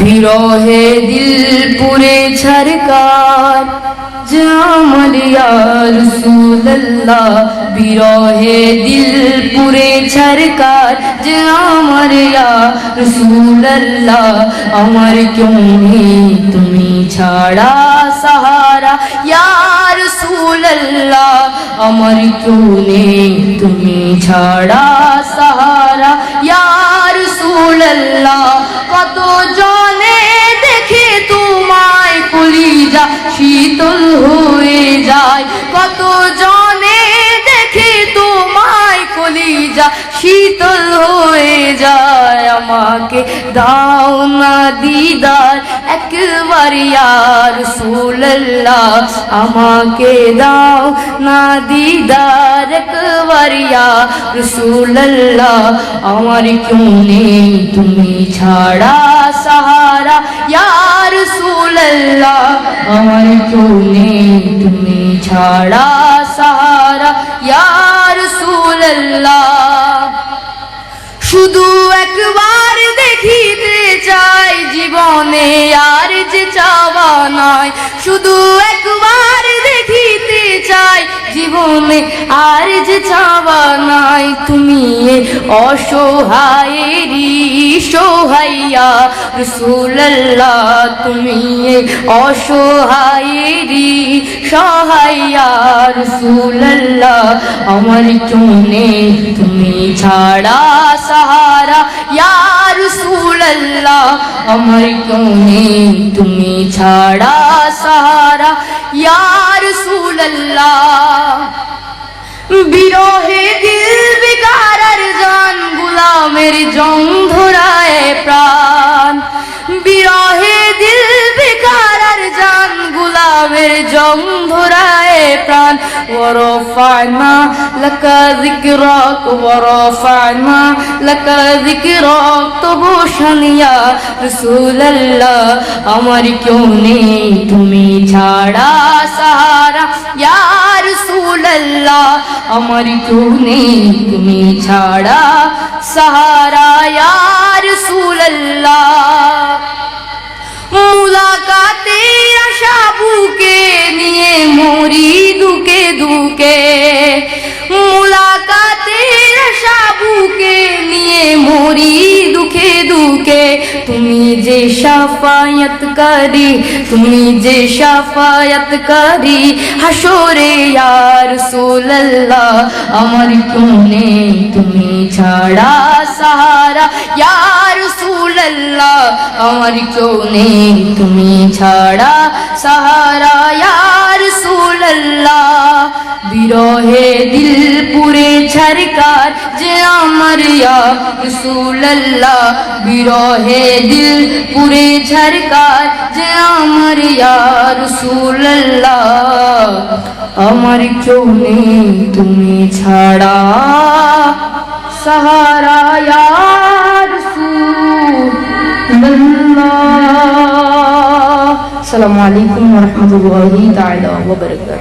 বিরহে দিল পুরে ছরকার। জামল রসুল্লাহ বিরহে দিল পুরে ছরকার। জামর রসুল্লাহ আমার কেউ নেই, তুমি ছাড়া সাহারা। ইয়ার রসুল্লাহ আমার কেউ নেই, তুমি ছাড়া সাহারা। ইয়ার রসুল্লাহ কলিজা শীতল হয়ে যায়। কত জনে দেখে তোমায় কলিজা, শীতল হয়ে যায় আমাকে। দাও না দিদার, একবার ইয়ার সুল্লাহ আমাকে দাও না দিদার, একবার ইয়ার সুল্লাহ আমার কেউ নেই, তুমি ছাড়া সাহারা। ইয়ার সুল্লাহ আমার চলে তুমি ছাড়া সাহারা ইয়ার সুল্লাহ শুধু একবার দেখিতে চাই জীবনে আর যে চাওয়া নয় শুধু চাই জীবনে আর যে চাওয়া নাই, তুমি এ অসহায়েরই সোহাইয়া। রসুল্লাহ তুমি এ অসহায়েরই সহাইয়া। রসুল্লাহ আমার চুনে তুমি ছাড়া সাহারা। ইয়ার রসুল্লাহ আমার চুনে তুমি ছাড়া সাহারা। ইয়ার রসুল্লাহ বিরহে দিল বিকার আর জান গুলামের জং ধরায় প্রাণ বিরহে দিল বিকার আর জান গুলামের জং ধরায় প্রাণ ورفعنا لك ذكرك ورفعنا لك ذكرك তবু শানিয়া রসুল্লাহ আমার কেউ নেই তুমি ছাড়া সাহারা ইয়ার রসুল্লাহ আমার কেউ নেই তুমি ছাড়া সাহারা রসুল্লাহ মুলাকাতে আশা বুকে নিয়ে মরি দুকে দুকে। মুলাকাতে আশা বুকে নিয়ে মরি যে সাফায়াত করি, তুমি যে সাফায়াত করি। হাসরে ইয়ার রাসূলুল্লাহ, আমার কোনে তুমি ছাড়া সাহারা। ইয়ার রাসূলুল্লাহ, আমার কোনে তুমি ছাড়া সাহারা। ইয়ার রাসূলুল্লাহ, বিরহে দিল পুরে ছরকার যে আমার ইয়া রসুল্লাহ বিরহে দিল পুরে ছরকার যে আমার ইয়া রসুল্লাহ আমার কেউ নেই তুমি ছাড়া সাহারা ইয়া রসুল্লাহ আসসালামু আলাইকুম ওয়া রাহমাতুল্লাহি তাআলা ওয়া বারাকাতুহু